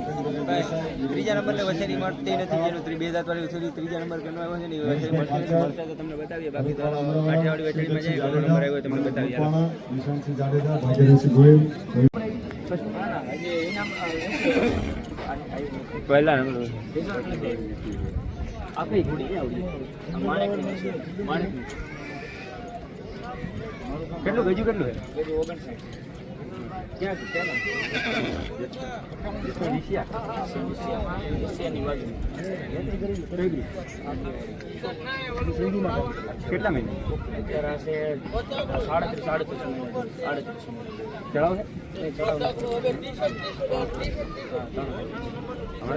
ત્રીજા નંબરની વસેરી મળતી નથી જેનું ત્રી- બે દાંત વાળી વસેરી ત્રીજા નંબર કરનો આવ્યો છે ને એ વછેરી મળતી. મળશે તો તમને બતાવીએ બાકી તો કાઠિયાવાડી વછેરીમાં જઈએ ઘણો નંબર આવ્યો તમને બતાવીએ. પહેલા નંબર આપણી ઘોડી આવડી. માણેકની છે કેટલું ગજુ કેટલું છે? ઓગણસાઠ કેટલા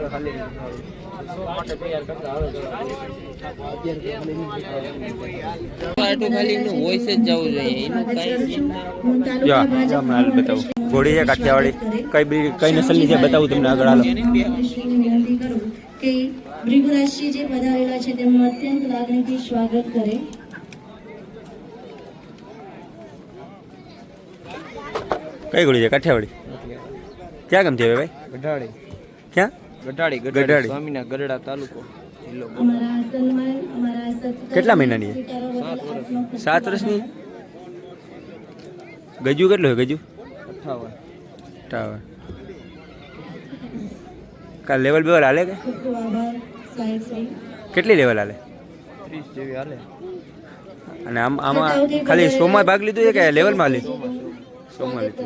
ખાલી માટે તૈયાર કરતા જવું જોઈએ. એનું કઈ ઘોડી છે કાઠિયાવાડી. કઈ બી કઈ નસલની છે બતાવું તમને આગળ હાલો. કે ભૃગુરાજજી જે પધારેલા છે તેમનું અત્યંત લાગણીથી સ્વાગત કરે કઈ ઘોડી છે કાઠિયાવાડી? ક્યાં ગમતી છે હવે ભાઈ? ગઢાડી ક્યાં? ગઢાડી ગઢાડી. સ્વામીના ગઢડા તાલુકો કેટલા મહિનાની સાત વર્ષની. ગજુ કેટલું હોય ગજુ? અઠાવન ટાવર કાલ લેવલ બેવલ હાલે કે? કેટલી લેવલ હાલે? ત્રીસ જેવી હાલે. અને આમ આમાં ખાલી શોમાં ભાગ લીધું છે કે લેવલમાં લીધું સોમાં સ્વાગત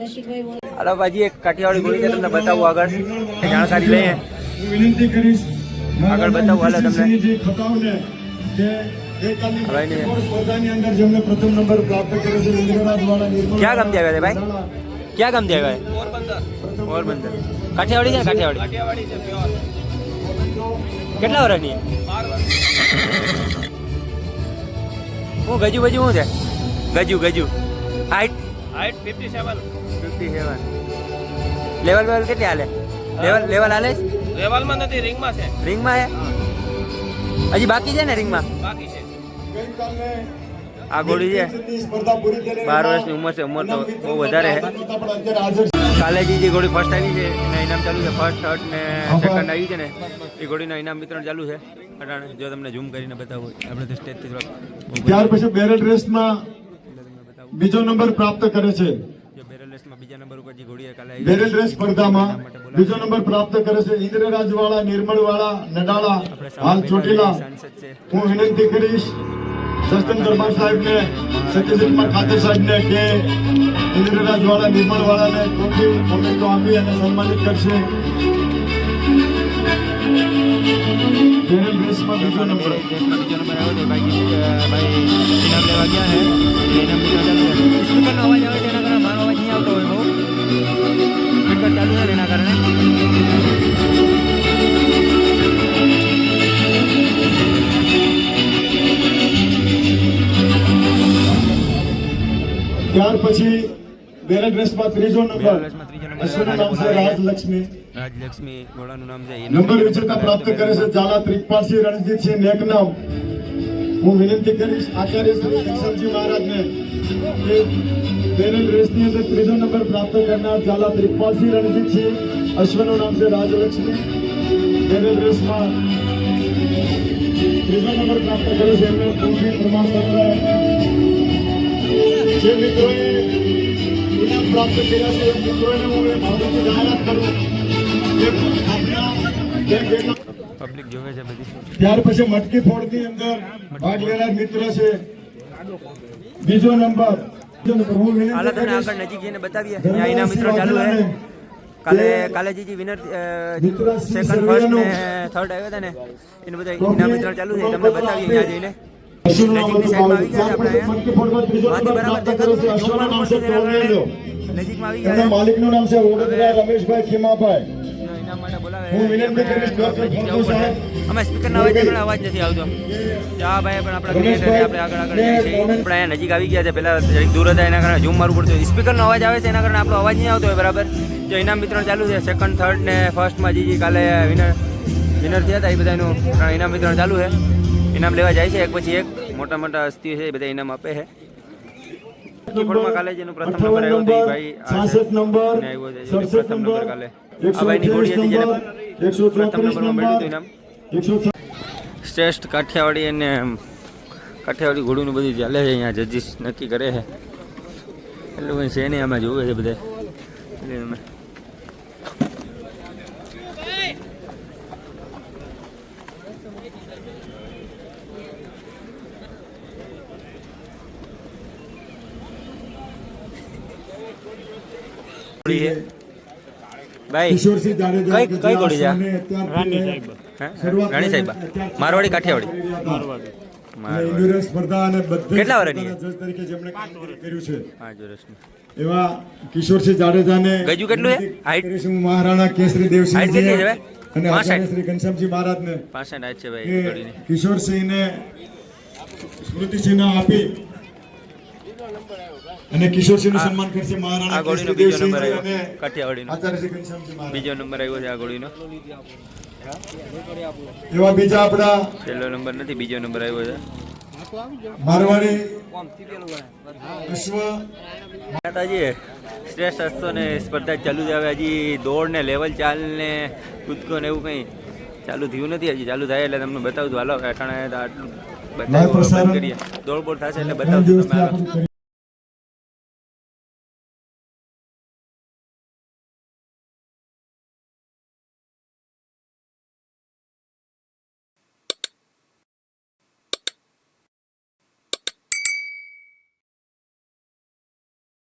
લીધું હાલો બાજી એક કાઠિયાવાડી ગોળી છે તમને બતાવું આગળ. જાણકારી લઈએ. હું વિનંતી કરીશ આગળ બતાવો, હાલો તમને. ક્યાં ગમતી આવ્યા છે ભાઈ? ક્યાં ગમતી આવ્યા? છે પોરબંદર. કાઠિયાવાડી છે કાઠિયાવાડી? કેટલા વર્ષની? હું ગજુ બજુ શું છે? ગજુ ગજુ. Height height fifty seven fifty seven level level કેટલી હાલે? લેવલ લેવલ હાલે? છે? લેવલમાં નથી રિંગમાં છે. રિંગમાં છે? હજી બાકી છે ને રિંગમાં બાકી છે. આ ગોળી છે. બાર વર્ષની ઉંમર છે ઉંમર તો બહુ વધારે છે. જે ગોળી ફર્સ્ટ આવી છે એના ઇનામ ચાલુ છે ફર્સ્ટ થર્ડ ને સેકન્ડ આવી છે ને એ ઘોડીના ઇનામ વિતરણ ચાલુ છે. અટાણે જો તમને ઝૂમ કરીને બતાવું આપણે તો સ્ટેજથી થોડાક ત્યાર પછી બેરલ રેસમાં બીજો નંબર પ્રાપ્ત કરે છે. બેરલ બીજા નંબર રેસ સ્પર્ધામાં બીજો પ્રાપ્ત કરે છે ઇન્દ્રરાજવાળા નિર્મળવાળા નડાળા હાલ ચોટીલા. હું વિનંતી કરીશ સસ્તન દરબાર સાહેબને સત્યજીત ખાતે સાહેબને કે ઇન્દ્રરાજવાળા નિર્મળવાળાને ટ્રોફી મોમેન્ટો આપી અને સન્માનિત કરશે. બેરલ રેસમાં બીજો નંબર. બીજો નંબર આવ્યો છે. ભાઈ ભાઈ ઇનામ લેવા ગયા છે. ઇનામ વિતરણ ચાલુ છે. સ્પીકરનો અવાજ આવે છે એના કારણે મારો અવાજ નહીં આવતો હોય બહુ. સ્પીકર ચાલુ છે એના કારણે. ત્યાર પછી બેરલ રેસમાં ત્રીજો નંબર અશ્વનું નામ છે રાજલક્ષ્મી. રાજલક્ષ્મી. ઘોડાનું નામ છે નંબર વિજેતા પ્રાપ્ત કરે છે ઝાલા ત્રિપાલસિંહ રણજીતસિંહ નેકનામ હું વિનંતી કરીશ આચાર્ય શ્રી કિશનજી મહારાજને કે રેસની અંદર ત્રીજો નંબર પ્રાપ્ત કરનાર ઝાલા ત્રિપાલસિંહ રણજીતસિંહ અશ્વનું નામ છે રાજલક્ષ્મી. બેરલ રેસમાં ત્રીજો નંબર પ્રાપ્ત કરે છે એમને પ્રમાણપત્ર. જે મિત્રોએ ઇનામ પ્રાપ્ત કર્યા છે. મિત્રોને હું એ જાહેરાત કરું. ત્યાર પછી મટકી ફોડની અંદર ભાગ લેનાર મિત્ર છે. બીજો નંબર. હું વિનંતી વિતરણ ચાલુ છે કાલે કાલે જે વિનર સેકન્ડ ફર્સ્ટ ને થર્ડ આવ્યા હતા ને. એને બધા ઇનામ વિતરણ ચાલુ છે. તમને બતાવીએ ત્યાં જઈને. માલિકનું નામ છે રમેશભાઈ ખીમાભાઈ. અમે સ્પીકરના અવાજ પણ અવાજ નથી આવતો. જા ભાઈ પણ આપણા આગળ આગળ જઈએ છીએ. આપણે અહીંયા નજીક આવી ગયા છે. પહેલા જરીક દૂર હતા એના કારણે ઝૂમ મારવું પડતું સ્પીકરનો અવાજ આવે છે એના કારણે આપણો અવાજ નહીં આવતો હોય બરાબર? જો ઇનામ વિતરણ ચાલુ છે સેકન્ડ થર્ડ ને ફર્સ્ટમાં જે કાલે વિનર વિનર થયા હતા એ બધાનું. ઇનામ વિતરણ ચાલુ છે. ઇનામ લેવા જાય છે. એક પછી એક મોટા મોટા હસ્તીઓ છે બધા ઇનામ આપે છે. ફોર્ડમાં કાલે જેનું પ્રથમ નંબર આવ્યો હતો ભાઈ આ છે. છાસઠ નંબર ને આવ્યો છે જેની પ્રથમ નંબર કાલે. આ ભાઈની ઘોડી હતી જેને પ્રથમ નંબરમાં મળ્યું હતું ઇનામ. શ્રેષ્ઠ કાઠિયાવાડી અને કાઠિયાવાડી ઘોડીનું બધું ચાલે છે અહીંયા જજીસ નક્કી કરે છે. એટલું કંઈ છે નહીં અમે જોવે છે બધા. એટલે અમે ઘોડી છે. ભાઈ કઈ- કઈ ગોળી? શરૂઆત રાણી સાહેબ મારવાડી કાઠિયાવાડી સ્પર્ધા અને કેટલા વર્ષની? તરીકે જેમણે કર્યું છે પાંચ વર્ષની એવા કિશોરસિંહ જાડેજાને ગજુ કેટલું છે? હાઈટ? મહારાણા કેસરી હાઈટ કેટલી છે દેવસિંહ ભાઈ? અને પાંસઠ? આચાર્ય શ્રી ઘનશ્યામજી મહારાજને પાસઠ આજ છે ભાઈ કિશોરસિંહને સ્મૃતિચિહ્ન આપી અને કિશોરસિંહનું સન્માન કરશે? મહારાણા ઘોડીનો બીજો નંબર આવ્યો. કાઠિયાવાડીનો. બીજો નંબર આવ્યો છે આ ઘોડીનો એવા બીજા આપણા છેલ્લો નંબર નથી બીજો નંબર આવ્યો છે. મારવાડી માતાજી શ્રેષ્ઠ અસ્તો ને સ્પર્ધા ચાલુ થાય હજી દોડ ને લેવલ ચાલ ને કૂદકો ને એવું કંઈ ચાલુ થયું નથી. હજી ચાલુ થાય એટલે તમને બતાવું હાલો અઠાણે આટલું બતાવું દોડ બોડ થશે એટલે બતાવું